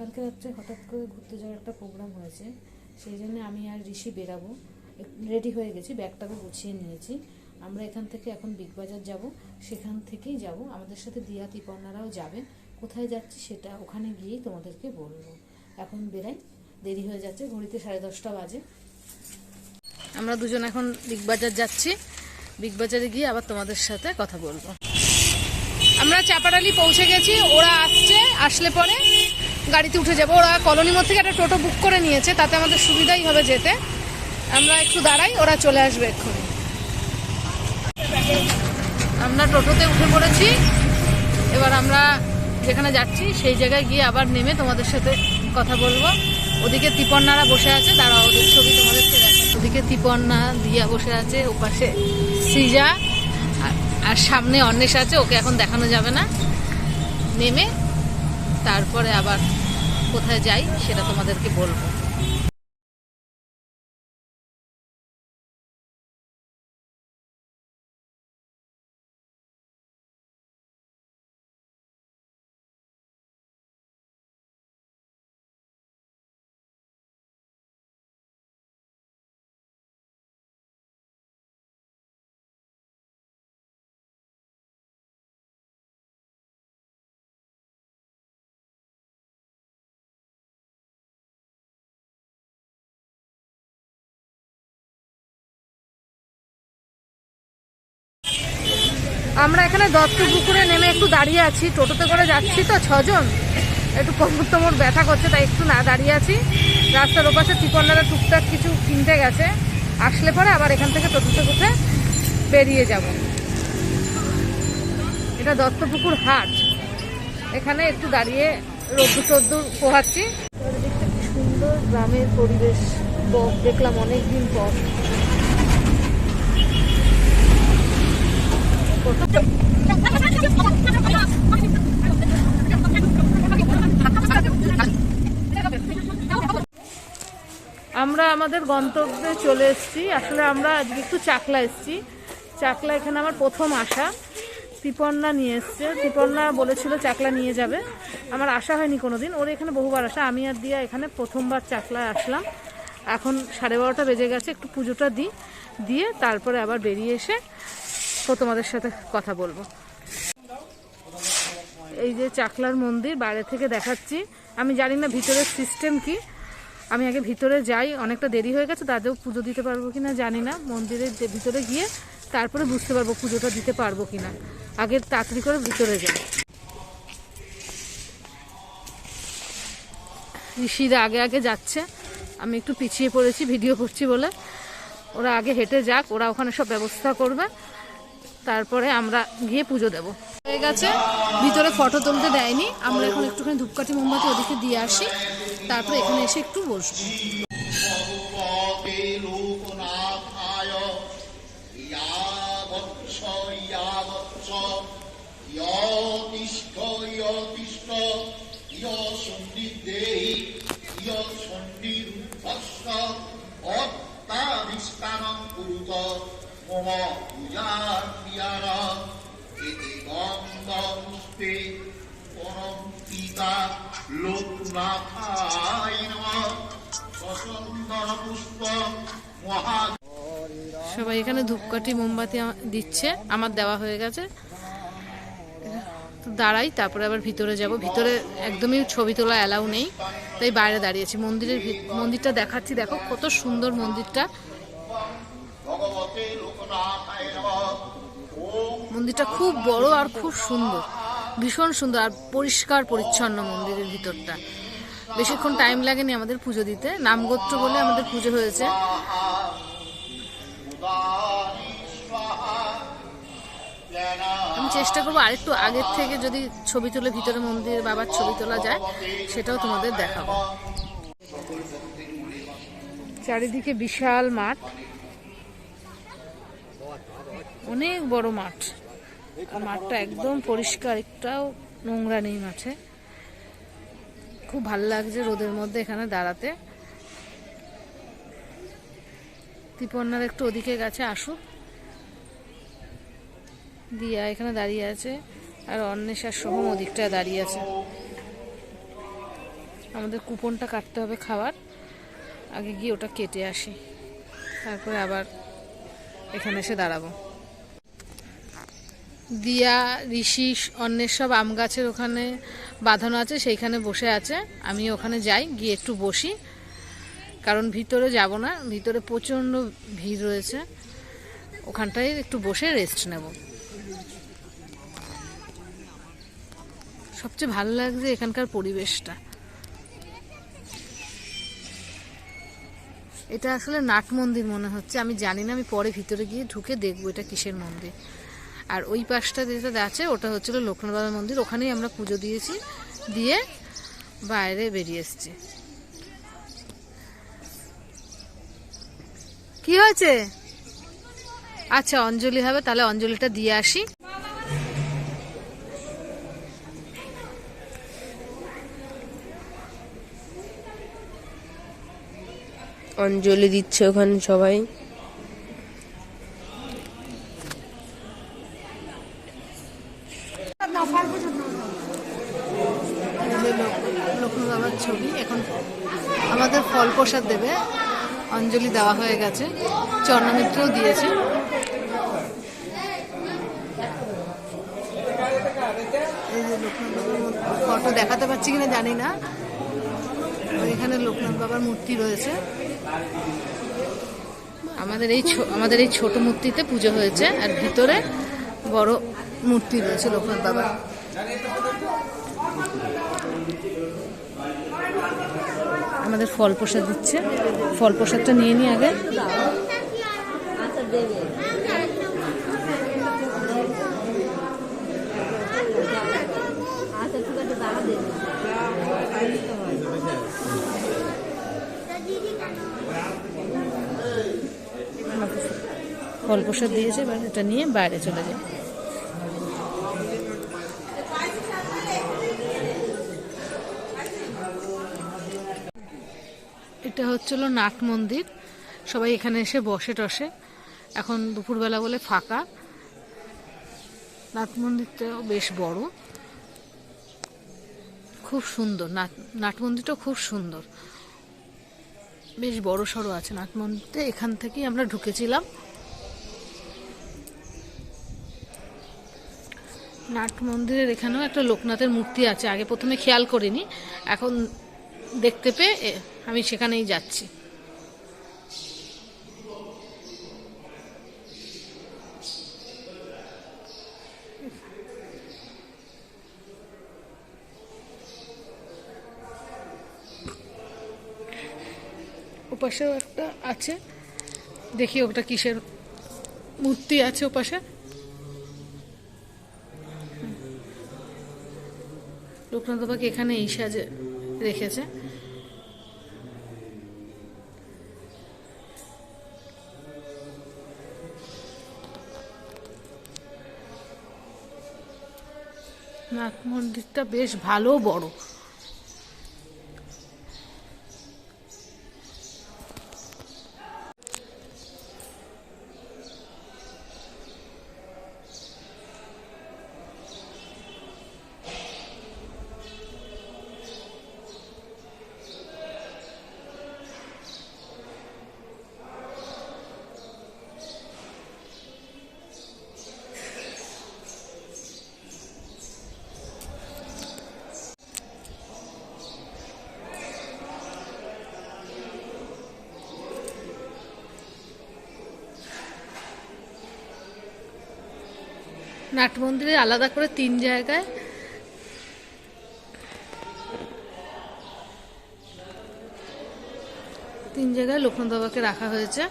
কালকে রাত্রে হঠাৎ করে ঘুরতে যাওয়ার একটা প্রোগ্রাম হয়েছে, সেই জন্য আমি আর ঋষি বেরাবো। রেডি হয়ে গেছি, ব্যাগটাকে গুছিয়ে নিয়েছি। আমরা এখান থেকে এখন বিগ বাজার যাব, সেখান থেকেই যাব। আমাদের সাথে দিয়া তিপন্নারাও যাবে। কোথায় যাচ্ছি সেটা ওখানে গিয়েই তোমাদেরকে বলব। এখন বেরাই, দেরি হয়ে যাচ্ছে, ঘড়িতে সাড়ে দশটা বাজে। আমরা দুজন এখন বিগ বাজার যাচ্ছি। বিগ বাজারে গিয়ে আবার তোমাদের সাথে কথা বলব। আমরা চাপাডালি পৌঁছে গেছি, ওরা আসছে, আসলে পরে গাড়িতে উঠে যাব। ওরা কলোনি মোড় থেকে একটা টোটো বুক করে নিয়েছে, তাতে আমাদের সুবিধাই হবে যেতে। আমরা একটু দাঁড়াই, ওরা চলে আসবে এক্ষুনি। আমরা টোটোতে উঠে পড়েছি। এবার আমরা যেখানে যাচ্ছি, সেই জায়গায় গিয়ে আবার নেমে তোমাদের সাথে কথা বলব। ওদিকে তিপন্নারা বসে আছে তারা ওদের ছবি তোমাদেরকে দেখা ওদিকে তিপন্না দিয়া বসে আছে, ওপাশে সৃজা। আর সামনে অন্বেষ আছে, ওকে এখন দেখানো যাবে না। নেমে তারপরে আবার কোথায় যাই সেটা তোমাদেরকে বলব। আমরা এখানে দত্ত পুকুরে নেমে একটু দাঁড়িয়ে আছি। টোটোতে করে যাচ্ছি তো ছজন। একটু কোমর তোমর ব্যথা করছে, তাই একটু না দাঁড়িয়ে আছি। রাস্তার ওপাশে ত্রিপন্ডারা টুকটাক কিছু কিনতে গেছে। আসলে পরে আবার এখান থেকে টোটোতে উঠে বেরিয়ে যাব। এটা দত্তপুকুর হাট। এখানে একটু দাঁড়িয়ে রোদ্দুর টদ্দুর পোহাচ্ছি সুন্দর গ্রামের পরিবেশ। দেখলাম অনেক দিন আমরা আমাদের গন্তব্যে চলে এসেছি। আসলে আমরা আজকে একটু চাকলা এসেছি। চাকলা এখানে আমার প্রথম আসা। ত্রিপর্ণা নিয়ে এসছে। ত্রিপর্ণা বলেছিল চাকলা নিয়ে যাবে। আমার আসা হয়নি কোনো দিন ওর এখানে বহুবার আসা। আমি আর দিয়া এখানে প্রথমবার চাকলায় আসলাম। এখন সাড়ে বারোটা বেজে গেছে। একটু পুজোটা দিই দিয়ে তারপরে আবার বেরিয়ে এসে তো তোমাদের সাথে কথা বলব। এই যে চাকলার মন্দির, বাইরে থেকে দেখাচ্ছি। আমি জানি না ভিতরের সিস্টেম কি। আমি আগে ভিতরে যাই, অনেকটা দেরি হয়ে গেছে তাদেরও পুজো দিতে পারব কি না জানি না। মন্দিরের যে ভিতরে গিয়ে তারপরে বুঝতে পারব পুজোটা দিতে পারব কিনা। আগে তাড়াতাড়ি করে ভিতরে যাই। ঋষিরা আগে আগে যাচ্ছে। আমি একটু পিছিয়ে পড়েছি, ভিডিও করছি বলে। ওরা আগে হেঁটে যাক, ওরা ওখানে সব ব্যবস্থা করবে। তারপরে আমরা গিয়ে পুজো দেব। হয়ে গেছে। ভিতরে ফটো তুলতে দেয়নি। আমরা এখন একটুখানি ধূপকাঠি মোমবাতি ওদিকে দিয়ে আসি। তারপরে এখানে এসে একটু বসবো। সবাই এখানে ধূপকাঠি মোমবাতি দিচ্ছে, আমার দেওয়া হয়ে গেছে। দাঁড়াই, তারপরে আবার ভিতরে যাব। ভিতরে একদমই ছবি তোলা অ্যালাউ নেই, তাই বাইরে দাঁড়িয়েছি। মন্দিরের মন্দিরটা দেখাচ্ছি, দেখো কত সুন্দর মন্দিরটা। মন্দিরটা খুব বড় আর খুব সুন্দর। ভীষণ সুন্দর আর পরিষ্কার, পরিচ্ছন্ন মন্দিরের ভিতরটা। বেশিক্ষণ টাইম লাগেনি আমাদের পুজো দিতে। নামগোত্র বলে আমাদের পুজো হয়েছে। আমি চেষ্টা করব আরেকটু আগের থেকে যদি ছবি তুলে ভিতরে মন্দির বাবার ছবি তোলা যায়, সেটাও তোমাদের দেখাবো। চারিদিকে বিশাল মাঠ। অনেক বড় মাঠ। মাঠটা একদম পরিষ্কার, একটাও নোংরা নেই মাঠে। খুব ভালো লাগছে রোদের মধ্যে এখানে দাঁড়াতে। তিপন্নার একটু ওদিকে গেছে, আসুক। দিয়া এখানে দাঁড়িয়ে আছে, আর অন্বেষার সোহম ওদিকটায় দাঁড়িয়ে আছে। আমাদের কুপনটা কাটতে হবে খাবার। আগে গিয়ে ওটা কেটে আসি। তারপরে আবার এখানে এসে দাঁড়াবো। দিয়া, ঋষি, অন্যের সব আম গাছের ওখানে বাঁধানো আছে, সেইখানে বসে আছে। আমি ওখানে যাই, গিয়ে একটু বসি। কারণ ভিতরে যাব না, ভিতরে প্রচণ্ড ভিড় রয়েছে। ওখানটায় একটু বসে রেস্ট নেব। সবচেয়ে ভালো লাগছে এখানকার পরিবেশটা। এটা আসলে নাট মন্দির মনে হচ্ছে। আমি জানি না, আমি পরে ভিতরে গিয়ে ঢুকে দেখব এটা কিসের মন্দির। আর ওই পাশটা যেটা আছে, ওটা হচ্ছিল লোকনাথ মন্দির। ওখানেই আমরা পুজো দিয়েছি, দিয়ে বাইরে বেরিয়ে এসছি। কি হয়েছে? আচ্ছা অঞ্জলি হবে, তাহলে অঞ্জলিটা দিয়ে আসি। অঞ্জলি দিচ্ছে ওখানে সবাই। বাবার ছবি। এখন আমাদের ফল প্রসাদ দেবে। অঞ্জলি দেওয়া হয়ে গেছে। চর্ণমিত্রও দিয়েছে। ফটো দেখাতে পারছি কিনা জানি না। এখানে লোকনাথ বাবার মূর্তি রয়েছে। আমাদের এই আমাদের এই ছোট মূর্তিতে পুজো হয়েছে। আর ভিতরে বড় মূর্তি রয়েছে লোকনাথ বাবার। আমাদের ফল প্রসাদ দিচ্ছে। ফল প্রসাদটা নিয়ে নি আগে। ফল প্রসাদ দিয়েছে, এবার এটা নিয়ে বাইরে চলে যায় এটা হচ্ছিল নাট মন্দির। সবাই এখানে এসে বসে টসে। এখন দুপুরবেলা বলে ফাঁকা। নাট মন্দিরটাও বেশ বড়। খুব সুন্দর। নাট নাট মন্দিরটাও খুব সুন্দর। বেশ বড় সড়ো আছে নাট মন্দিরটা। এখান থেকেই আমরা ঢুকেছিলাম। নাট মন্দিরের এখানেও একটা লোকনাথের মূর্তি আছে। আগে প্রথমে খেয়াল করিনি। এখন দেখতে পেয়ে আমি সেখানেই যাচ্ছি। ওপাশেও একটা আছে। দেখি ওটা কিসের মূর্তি আছে ওপাশে। লোকনাথ বাবাকে এখানে এই সাজে রেখেছে। নাট মন্দিরটা বেশ ভালো বড়। নাট মন্দিরে আলাদা করে তিন জায়গায়। তিন জায়গায় লক্ষ্মণ বাবাকে রাখা হয়েছে।